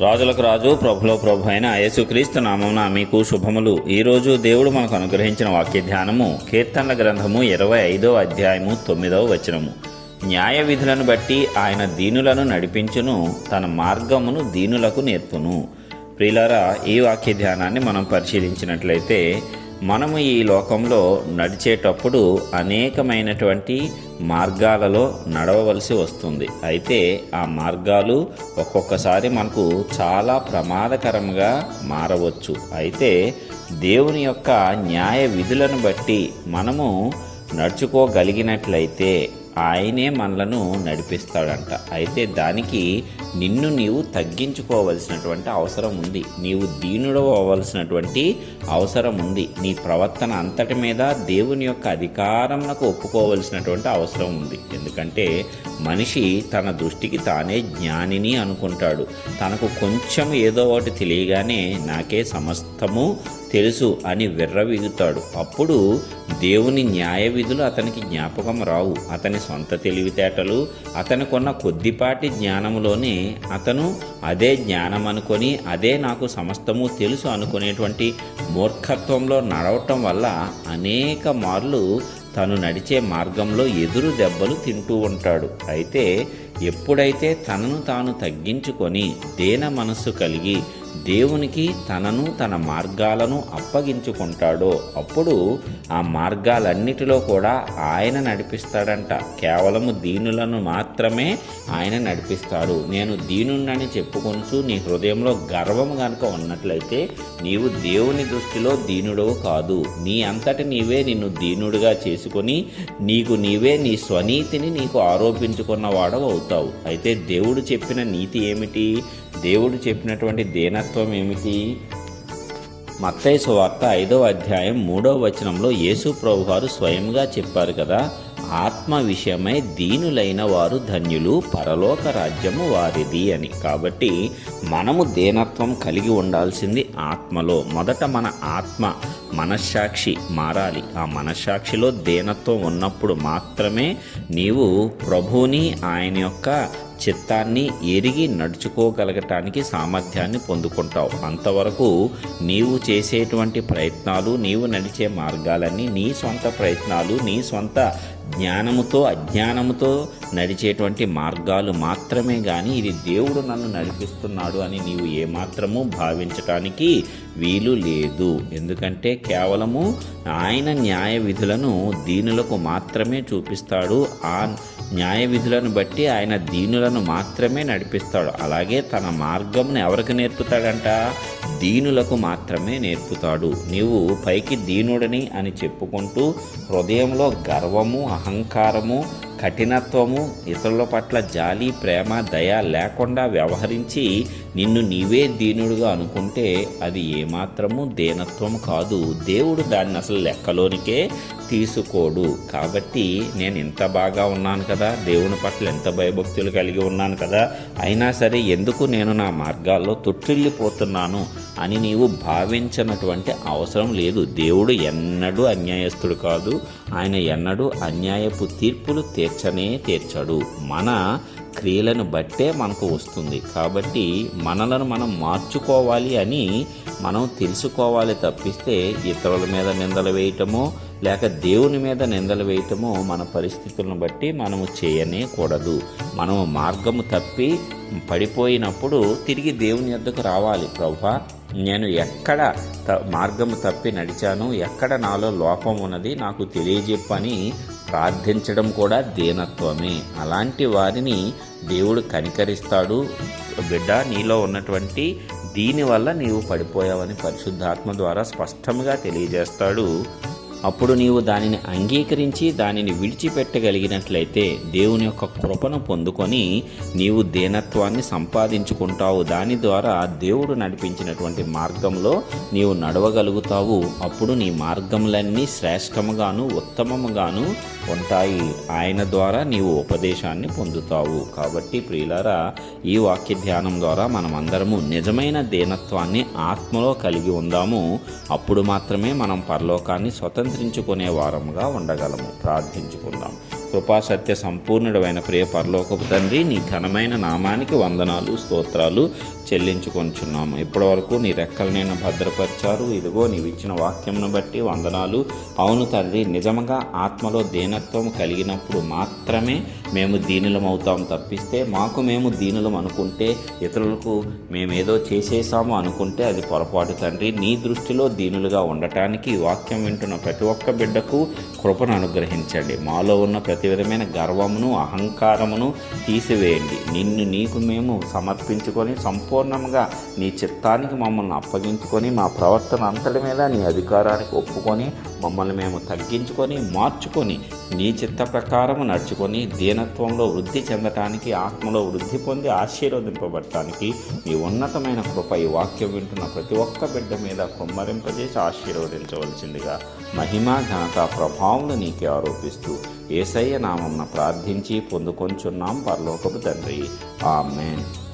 రాజులకు రాజు ప్రభులో ప్రభు అయిన యేసుక్రీస్తు నామమున మీకు శుభములు. ఈరోజు దేవుడు మనకు అనుగ్రహించిన వాక్య ధ్యానము కీర్తనల గ్రంథము ఇరవై ఐదో అధ్యాయము తొమ్మిదవ వచనము. న్యాయ విధులను బట్టి ఆయన దీనులను నడిపించును తన మార్గమును దీనులకు నేర్పును. ప్రియులారా ఈ వాక్య ధ్యానాన్ని మనం పరిశీలించినట్లయితే మనము ఈ లోకంలో నడిచేటప్పుడు అనేకమైనటువంటి మార్గాలలో నడవవలసి వస్తుంది. అయితే ఆ మార్గాలు ఒక్కొక్కసారి మనకు చాలా ప్రమాదకరంగా మారవచ్చు. అయితే దేవుని యొక్క న్యాయ విధులను బట్టి మనము నడుచుకోగలిగినట్లయితే ఆయనే మనలను నడిపిస్తాడంట. అయితే దానికి నిన్ను నీవు తగ్గించుకోవలసినటువంటి అవసరం ఉంది. నీవు దీనుడు అవ్వవలసినటువంటి అవసరం ఉంది. నీ ప్రవర్తన అంతటి మీద దేవుని యొక్క అధికారంకు ఒప్పుకోవలసినటువంటి అవసరం ఉంది. ఎందుకంటే మనిషి తన దృష్టికి తానే జ్ఞానిని అనుకుంటాడు. తనకు కొంచెం ఏదో ఒకటి తెలియగానే నాకే సమస్తము తెలుసు అని విర్రవీగుతాడు. అప్పుడు దేవుని న్యాయ విధులు అతనికి జ్ఞాపకం రావు. అతని సొంత తెలివితేటలు అతనికున్న కొద్దిపాటి అతను అదే జ్ఞానం అనుకొని అదే నాకు సమస్తము తెలుసు అనుకునేటువంటి మూర్ఖత్వంలో నడవటం వల్ల అనేక మార్లు తను నడిచే మార్గంలో ఎదురు దెబ్బలు తింటూ ఉంటాడు. అయితే ఎప్పుడైతే తనను తాను తగ్గించుకొని దేన మనస్సు కలిగి దేవునికి తనను తన మార్గాలను అప్పగించుకుంటాడో అప్పుడు ఆ మార్గాలన్నిటిలో కూడా ఆయన నడిపిస్తాడంట. కేవలము దీనులను మాత్రమే ఆయన నడిపిస్తాడు. నేను దీనుండని చెప్పుకొనుచు నీ హృదయంలో గర్వం కనుక ఉన్నట్లయితే నీవు దేవుని దృష్టిలో దీనుడవు కాదు. నీ అంతటి నీవే నిన్ను దీనుడుగా చేసుకొని నీకు నీవే నీ స్వనీతిని నీకు ఆరోపించుకున్న వాడవు అవుతావు. అయితే దేవుడు చెప్పిన నీతి ఏమిటి? దేవుడు చెప్పినటువంటి దేనత్వం ఏమిటి? మత్తైసు సువార్త ఐదవ అధ్యాయం మూడవ వచనంలో యేసు ప్రభువారు స్వయంగా చెప్పారు కదా ఆత్మ విషయమై దీనులైన వారు ధన్యులు పరలోక రాజ్యము వారిది అని. కాబట్టి మనము దేనత్వం కలిగి ఉండాల్సింది ఆత్మలో. మొదట మన ఆత్మ మనస్సాక్షి మారాలి. ఆ మనస్సాక్షిలో దేనత్వం ఉన్నప్పుడు మాత్రమే నీవు ప్రభువుని ఆయన యొక్క చిత్తాన్ని ఎరిగి నడుచుకోగలగటానికి సామర్థ్యాన్ని పొందుకుంటావు. అంతవరకు నీవు చేసేటువంటి ప్రయత్నాలు నీవు నడిచే మార్గాలన్నీ నీ సొంత ప్రయత్నాలు నీ సొంత జ్ఞానముతో అజ్ఞానముతో నడిచేటువంటి మార్గాలు మాత్రమే కానీ ఇది దేవుడు నన్ను నడిపిస్తున్నాడు అని నీవు ఏమాత్రము భావించటానికి వీలు లేదు. ఎందుకంటే కేవలము ఆయన న్యాయ విధులను దీనులకు మాత్రమే చూపిస్తాడు. ఆ న్యాయ విధులను బట్టి ఆయన దీనులను మాత్రమే నడిపిస్తాడు. అలాగే తన మార్గంను ఎవరికి నేర్పుతాడంట? దీనులకు మాత్రమే నేర్పుతాడు. నీవు పైకి దీనుడని అని చెప్పుకుంటూ హృదయంలో గర్వము అహంకారము కఠినత్వము ఇతరుల పట్ల జాలి ప్రేమ దయ లేకుండా వ్యవహరించి నిన్ను నీవే దీనుడుగా అనుకుంటే అది ఏమాత్రము దేనత్వం కాదు. దేవుడు దాన్ని అసలు లెక్కలోనికే తీసుకోడు. కాబట్టి నేను ఇంత బాగా ఉన్నాను కదా దేవుని పట్ల ఎంత భయభక్తులు కలిగి ఉన్నాను కదా అయినా సరే ఎందుకు నేను నా మార్గాల్లో తొట్టిల్లిపోతున్నాను అని నీవు భావించినటువంటి అవసరం లేదు. దేవుడు ఎన్నడూ అన్యాయస్తుడు కాదు. ఆయన ఎన్నడూ అన్యాయపు తీర్పులు తీర్చనే తీర్చడు. మన క్రియలను బట్టే మనకు వస్తుంది. కాబట్టి మనలను మనం మార్చుకోవాలి అని మనం తెలుసుకోవాలి తప్పిస్తే ఇతరుల మీద నిందలు వేయటమో లేక దేవుని మీద నిందలు వేయటమో మన పరిస్థితులను బట్టి మనము చేయనే కూడదు. మనము మార్గము తప్పి పడిపోయినప్పుడు తిరిగి దేవుని యొద్దకు రావాలి. ప్రభా నేను ఎక్కడ త మార్గము తప్పి నడిచాను ఎక్కడ నాలో లోపం ఉన్నది నాకు తెలియజెప్పని ప్రార్థించడం కూడా దీనత్వమే. అలాంటి వారిని దేవుడు కనికరిస్తాడు. బిడ్డ నీలో ఉన్నటువంటి దీనివల్ల నీవు పడిపోయావని పరిశుద్ధాత్మ ద్వారా స్పష్టంగా తెలియజేస్తాడు. అప్పుడు నీవు దానిని అంగీకరించి దానిని విడిచిపెట్టగలిగినట్లయితే దేవుని యొక్క కృపను పొందుకొని నీవు దేనత్వాన్ని సంపాదించుకుంటావు. దాని ద్వారా దేవుడు నడిపించినటువంటి మార్గంలో నీవు నడవగలుగుతావు. అప్పుడు నీ మార్గములన్నీ శ్రేష్టముగాను ఉత్తమముగాను ఉంటాయి. ఆయన ద్వారా నీవు ఉపదేశాన్ని పొందుతావు. కాబట్టి ప్రియులారా ఈ వాక్య ధ్యానం ద్వారా మనం అందరము నిజమైన దేనత్వాన్ని ఆత్మలో కలిగి ఉందాము. అప్పుడు మాత్రమే మనం పరలోకాన్ని స్వతంత్ర నియంత్రించుకునే వారముగా ఉండగలము. ప్రార్థించుకుందాం. కృపా సత్య సంపూర్ణుడమైన ప్రియ పరలోకపు తండ్రి నీ ఘనమైన నామానికి వందనాలు స్తోత్రాలు చెల్లించుకొంచున్నాము. ఇప్పటి వరకు నీ రెక్కలు నేను భద్రపరిచారు. ఇదిగో నీవు ఇచ్చిన వాక్యంను బట్టి వందనాలు. అవును తండ్రి నిజంగా ఆత్మలో దీనత్వం కలిగినప్పుడు మాత్రమే మేము దీనులం అవుతాం తప్పిస్తే మాకు మేము దీనులం అనుకుంటే ఇతరులకు మేమేదో చేసేసాము అనుకుంటే అది పొరపాటు తండ్రి. నీ దృష్టిలో దీనులుగా ఉండటానికి వాక్యం వింటున్న ప్రతి ఒక్క బిడ్డకు కృపను అనుగ్రహించండి. మాలో ఉన్న ప్రతి విధమైన గర్వమును అహంకారమును తీసివేయండి. నిన్ను నీకు మేము సమర్పించుకొని సంపూర్ణంగా నీ చిత్తానికి మమ్మల్ని అప్పగించుకొని మా ప్రవర్తన అంతటి మీద నీ అధికారానికి ఒప్పుకొని మమ్మల్ని మేము తగ్గించుకొని మార్చుకొని నీ చిత్త ప్రకారము నడుచుకొని దీనత్వంలో వృద్ధి చెందటానికి ఆత్మలో వృద్ధి పొంది ఆశీర్వదింపబడటానికి నీ ఉన్నతమైన కృప ఈ వాక్యం వింటున్న ప్రతి ఒక్క బిడ్డ మీద కుమ్మరింపజేసి ఆశీర్వదించవలసిందిగా మహిమ ఘనత ప్రభావం నీకే ఆరోపిస్తూ ఏసయ్య నామం ప్రార్థించి పొందుకొంచున్నాం పరలోకపు తండ్రి. ఆమెన్.